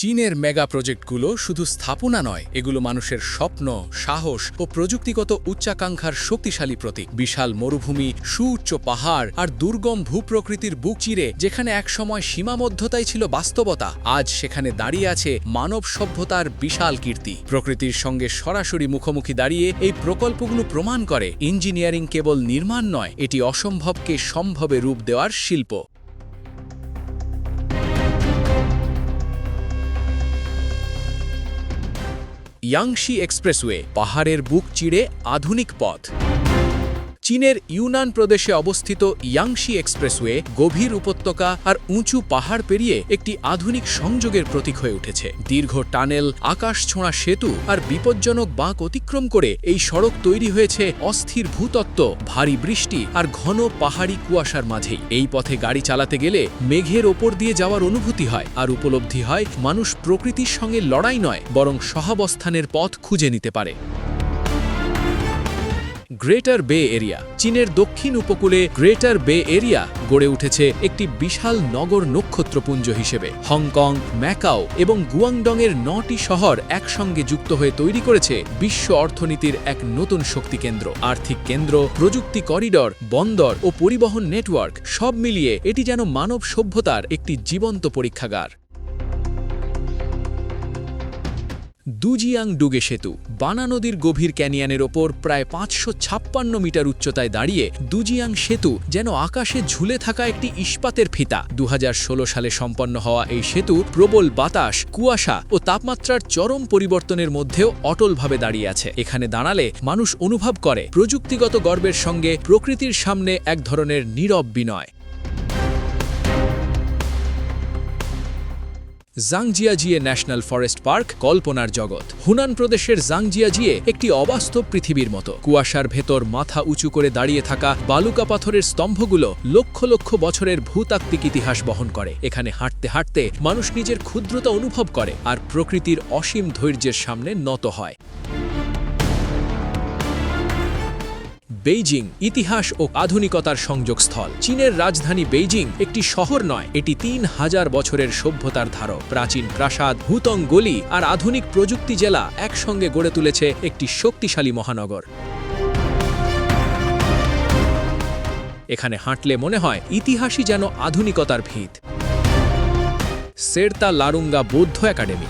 চীনের মেগা প্রজেক্টগুলো শুধু স্থাপনা নয়, এগুলো মানুষের স্বপ্ন, সাহস ও প্রযুক্তিগত উচ্চাকাঙ্ক্ষার শক্তিশালী প্রতীক। বিশাল মরুভূমি, সুউচ্চ পাহাড় আর দুর্গম ভূপ্রকৃতির বুক চিরে, যেখানে একসময় সীমাবদ্ধতাই ছিল বাস্তবতা, আজ সেখানে দাঁড়িয়ে আছে মানব সভ্যতার বিশাল কীর্তি। প্রকৃতির সঙ্গে সরাসরি মুখোমুখি দাঁড়িয়ে এই প্রকল্পগুলো প্রমাণ করে, ইঞ্জিনিয়ারিং কেবল নির্মাণ নয়, এটি অসম্ভবকে সম্ভবে রূপ দেওয়ার শিল্প। ইয়াংশি এক্সপ্রেসওয়ে পাহাড়ের বুক চিড়ে আধুনিক পথ। চীনের ইউনান প্রদেশে অবস্থিত ইয়াংশি এক্সপ্রেসওয়ে গভীর উপত্যকা আর উঁচু পাহাড় পেরিয়ে একটি আধুনিক সংযোগের প্রতীক হয়ে উঠেছে। দীর্ঘ টানেল, আকাশ ছোঁড়া সেতু আর বিপজ্জনক বাঁক অতিক্রম করে এই সড়ক তৈরি হয়েছে অস্থির ভূতত্ত্ব, ভারী বৃষ্টি আর ঘন পাহাড়ি কুয়াশার মাঝেই। এই পথে গাড়ি চালাতে গেলে মেঘের ওপর দিয়ে যাওয়ার অনুভূতি হয় আর উপলব্ধি হয় মানুষ প্রকৃতির সঙ্গে লড়াই নয়, বরং সহাবস্থানের পথ খুঁজে নিতে পারে। গ্রেটার বে এরিয়া। চীনের দক্ষিণ উপকূলে গ্রেটার বে এরিয়া গড়ে উঠেছে একটি বিশাল নগর নক্ষত্রপুঞ্জ হিসেবে। হংকং, ম্যাকাও এবং গুয়াংডংয়ের নটি শহর একসঙ্গে যুক্ত হয়ে তৈরি করেছে বিশ্ব অর্থনীতির এক নতুন শক্তি কেন্দ্র। আর্থিক কেন্দ্র, প্রযুক্তি করিডর, বন্দর ও পরিবহন নেটওয়ার্ক সব মিলিয়ে এটি যেন মানব সভ্যতার একটি জীবন্ত পরীক্ষাগার। দুজিয়াং ডুগে সেতু, বানা নদীর গভীর ক্যানিয়ানের ওপর প্রায় পাঁচশো ছাপ্পান্ন মিটার উচ্চতায় দাঁড়িয়ে দুজিয়াং সেতু যেন আকাশে ঝুলে থাকা একটি ইস্পাতের ফিতা। দু হাজার ষোলো সালে সম্পন্ন হওয়া এই সেতু প্রবল বাতাস, কুয়াশা ও তাপমাত্রার চরম পরিবর্তনের মধ্যেও অটলভাবে দাঁড়িয়ে আছে। এখানে দাঁড়ালে মানুষ অনুভব করে প্রযুক্তিগত গর্বের সঙ্গে প্রকৃতির সামনে এক ধরনের নীরব বিনয়। জাংজিয়াজিয়ে ন্যাশনাল ফরেস্ট পার্ক, কল্পনার জগৎ। হুনান প্রদেশের জাংজিয়াজিয়ে একটি অবাস্তব পৃথিবীর মতো। কুয়াশার ভেতর মাথা উঁচু করে দাঁড়িয়ে থাকা বালুকা পাথরের স্তম্ভগুলো লক্ষ লক্ষ বছরের ভূতাত্ত্বিক ইতিহাস বহন করে। এখানে হাঁটতে হাঁটতে মানুষ নিজের ক্ষুদ্রতা অনুভব করে আর প্রকৃতির অসীম ধৈর্যের সামনে নত হয়। বেইজিং ইতিহাস ও আধুনিকতার সংযোগস্থল। চীনের রাজধানী বেইজিং একটি শহর নয়, এটি তিন হাজার বছরের সভ্যতার ধারক। প্রাচীন প্রাসাদ হুতং গলি আর আধুনিক প্রযুক্তি জেলা একসঙ্গে গড়ে তুলেছে একটি শক্তিশালী মহানগর। এখানে হাঁটলে মনে হয় ইতিহাসই যেন আধুনিকতার ভিত। সেরতা লারুঙ্গা বৌদ্ধ একাডেমি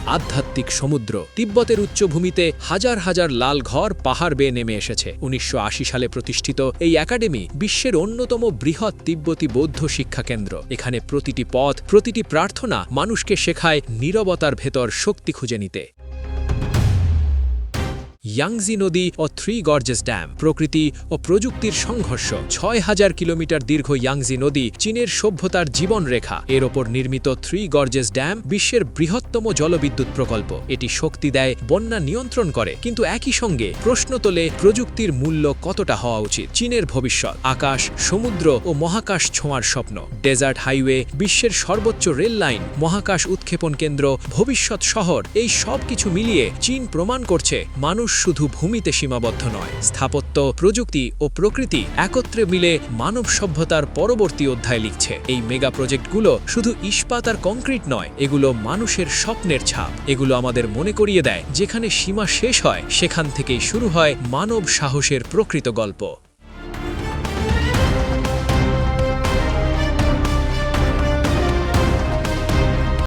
আধ্যাত্মিক সমুদ্র। তিব্বতের উচ্চভূমিতে হাজার হাজার লাল ঘর পাহাড় বেয়ে নেমে এসেছে। উনিশশো আশি সালে প্রতিষ্ঠিত এই একাডেমি বিশ্বের অন্যতম বৃহৎ তিব্বতী বৌদ্ধ শিক্ষা কেন্দ্র। এখানে প্রতিটি পথ, প্রতিটি প্রার্থনা মানুষকে শেখায় নিরবতার ভেতর শক্তি খুঁজে নিতে। ইয়াংজি নদী ও থ্রি গর্জেস ড্যাম প্রকৃতি ও প্রযুক্তির সংঘর্ষ। ছয় হাজার কিলোমিটার দীর্ঘ ইয়াংজি নদী চীনের সভ্যতার জীবনরেখা এর ওপর নির্মিত থ্রি গর্জেস ড্যাম বিশ্বের বৃহত্তম জলবিদ্যুৎ প্রকল্প। এটি শক্তি দেয়, বন্যা নিয়ন্ত্রণ করে। কিন্তু একই সঙ্গে প্রশ্ন তোলে প্রযুক্তির মূল্য কতটা হওয়া উচিত। চীনের ভবিষ্যৎ, আকাশ, সমুদ্র ও মহাকাশ ছোঁয়ার স্বপ্ন। ডেজার্ট হাইওয়ে, বিশ্বের সর্বোচ্চ রেল লাইন, মহাকাশ উৎক্ষেপণ কেন্দ্র, ভবিষ্যৎ শহর, এই সব কিছু মিলিয়ে চীন প্রমাণ করছে, মানুষ শুধু ভূমিতে সীমাবদ্ধ নয়, স্থাপত্য, প্রযুক্তি ও প্রকৃতি একত্রে মিলে মানব সভ্যতার পরবর্তী অধ্যায় লিখছে। এই মেগা প্রজেক্টগুলো শুধু ইস্পাত আর কংক্রিট নয়, এগুলো মানুষের স্বপ্নের ছাপ। এগুলো আমাদের মনে করিয়ে দেয়, যেখানে সীমা শেষ হয়, সেখান থেকেই শুরু হয় মানব সাহসের প্রকৃত গল্প।